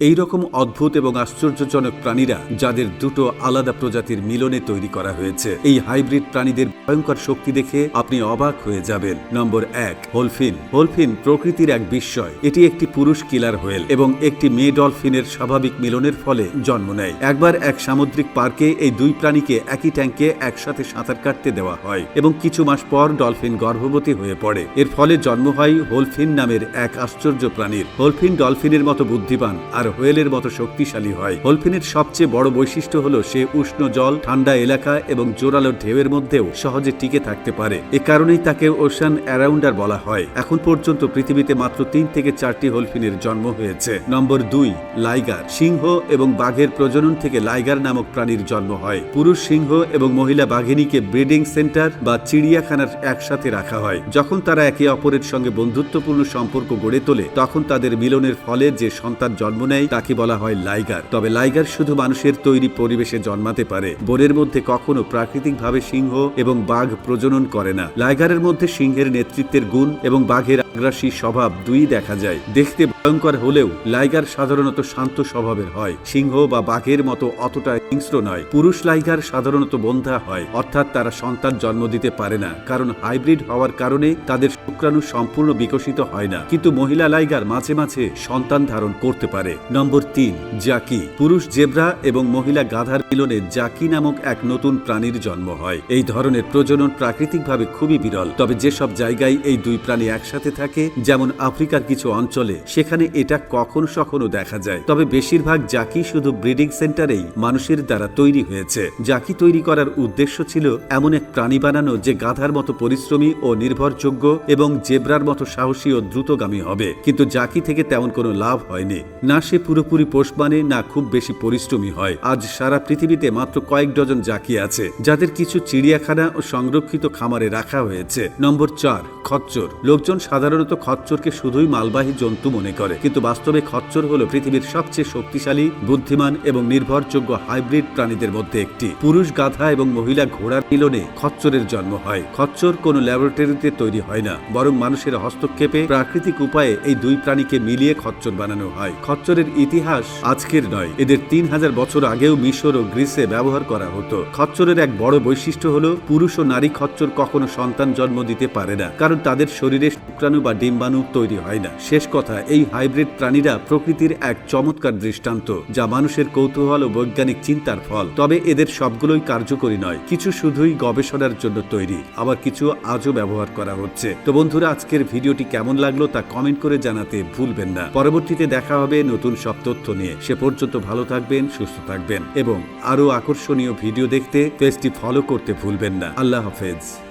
এই রকম অদ্ভুত এবং আশ্চর্যজনক প্রাণীরা যাদের দুটো আলাদা প্রজাতির মিলনে তৈরি করা হয়েছে। এই হাইব্রিড প্রাণীদের ভয়ঙ্কর শক্তি দেখে আপনি অবাক হয়ে যাবেন। নম্বর এক, হোলফিন। হোলফিন প্রকৃতির এক বিস্ময়। এটি একটি পুরুষ কিলার হোয়েল এবং একটি মেয়ে ডলফিনের স্বাভাবিক মিলনের ফলে জন্ম নেয়। একবার এক সামুদ্রিক পার্কে এই দুই প্রাণীকে একই ট্যাঙ্কে একসাথে সাঁতার কাটতে দেওয়া হয় এবং কিছু মাস পর ডলফিন গর্ভবতী হয়ে পড়ে। এর ফলে জন্ম হয় হোলফিন নামের এক আশ্চর্য প্রাণীর। হোলফিন ডলফিনের মতো বুদ্ধিমান আর হোয়েলের মতো শক্তিশালী হয়। হোলফিনের সবচেয়ে বড় বৈশিষ্ট্য হলো সে উষ্ণ জল, ঠান্ডা এলাকা এবং জোরালো ঢেউয়ের মধ্যেও সহজে টিকে থাকতে পারে। এ কারণেই তাকে ওশান অ্যারাউন্ডার বলা হয়। এখন পর্যন্ত পৃথিবীতে মাত্র তিন থেকে চারটি হোলফিনের জন্ম হয়েছে। নম্বর দুই, লাইগার। সিংহ এবং বাঘের প্রজনন থেকে লাইগার নামক প্রাণীর জন্ম হয়। পুরুষ সিংহ এবং মহিলা বাঘিনীকে ব্রিডিং সেন্টার বা চিড়িয়াখানার একসাথে রাখা হয়। যখন তারা একে অপরের সঙ্গে বন্ধুত্বপূর্ণ সম্পর্ক গড়ে তোলে, তখন তাদের মিলনের ফলে যে সন্তান জন্ম নেয় তাকে বলা হয় লাইগার। তবে লাইগার শুধু মানুষের তৈরি পরিবেশে জন্মাতে পারে। বনের মধ্যে কখনো প্রাকৃতিকভাবে সিংহ এবং বাঘ প্রজনন করে না। লাইগারের মধ্যে সিংহের নেতৃত্বের গুণ এবং বাঘের আগ্রাসী স্বভাব দুই দেখা যায়। দেখতে ভয়ঙ্কর হলেও লাইগার সাধারণত শান্ত স্বভাবের হয়। সিংহ বা বাঘের মতো অতটা হিংস্র নয়। পুরুষ লাইগার সাধারণত বন্ধা হয়, অর্থাৎ তারা সন্তান জন্ম দিতে পারে না। কারণ হাইব্রিড হওয়ার কারণে তাদের শুক্রাণু সম্পূর্ণ বিকশিত হয় না। কিন্তু মহিলা লাইগার মাঝে মাঝে সন্তান ধারণ করতে পারে। নম্বর তিন, জাকি। পুরুষ জেব্রা এবং মহিলা গাধার মিলনে জাকি নামক এক নতুন প্রাণীর জন্ম হয়। এই ধরনের প্রজনন প্রাকৃতিকভাবে খুবই বিরল। তবে যেসব জায়গায় এই দুই প্রাণী একসাথে থাকে, যেমন আফ্রিকার কিছু অঞ্চলে, সেখানে এটা কখনো সখনো দেখা যায়। তবে বেশিরভাগ জাকি শুধু ব্রিডিং সেন্টারেই মানুষের দ্বারা তৈরি হয়েছে। জাকি তৈরি করার উদ্দেশ্য ছিল এমন এক প্রাণী বানানো যে গাধার মতো পরিশ্রমী ও নির্ভরযোগ্য এবং জেব্রার মতো সাহসী ও দ্রুতগামী হবে। কিন্তু জাকি থেকে তেমন কোনো লাভ হয়নি। না সে পুরোপুরি পোষ মানে না খুব বেশি পরিশ্রমী হয়। আজ সারা পৃথিবীতে মাত্র কয়েক ডজন জাকি আছে, যাদের কিছু চিড়িয়াখানা ও সংরক্ষিত খামারে রাখা হয়েছে। নম্বর চার, খচ্চর। লোকজন সাধারণত খচ্চরকে শুধুই মালবাহী জন্তু মনে করে, কিন্তু বাস্তবে খচ্চর হলো পৃথিবীর সবচেয়ে শক্তিশালী, বুদ্ধিমান এবং নির্ভরযোগ্য হাইব্রিড প্রাণীদের মধ্যে একটি। পুরুষ গাধা এবং মহিলা ঘোড়ার মিলনে খচ্চরের জন্ম হয়। খচ্চর কোনো ল্যাবরেটরিতে তৈরি হয় না, বরং মানুষের হস্তক্ষেপে প্রাকৃতিক উপায়ে এই দুই প্রাণীকে মিলিয়ে খচ্চর বানানো হয়। খচ্চরের ইতিহাস আজকের নয়। এদের তিন হাজার বছর আগেও মিশর ও গ্রিসে ব্যবহার করা হতো। খচ্চরের এক বড় বৈশিষ্ট্য হলো, পুরুষ ও নারী খচ্চর কখনো সন্তান জন্ম দিতে পারে না, কারণ তাদের শরীরে শুক্রাণু বা ডিম্বাণু তৈরি হয় না। শেষ কথা, এই হাইব্রিড প্রাণীরা প্রকৃতির এক চমৎকার দৃষ্টান্ত, যা মানুষের কৌতূহল ও বৈজ্ঞানিক চিন্তার ফল। তবে এদের সবগুলোই কার্যকরী নয়, কিছু শুধুই গবেষণার জন্য তৈরি, আবার কিছু আজও ব্যবহার করা হচ্ছে। তো বন্ধুরা, আজকের ভিডিওটি কেমন লাগল তা কমেন্ট করে জানাতে ভুলবেন না। পরবর্তীতে দেখা হবে নতুন সব তথ্য নিয়ে। সে পর্যন্ত ভালো থাকবেন, সুস্থ থাকবেন এবং আরও আকর্ষণীয় ভিডিও দেখতে পেজটি ফলো করতে ভুলবেন না। আল্লাহ হাফেজ।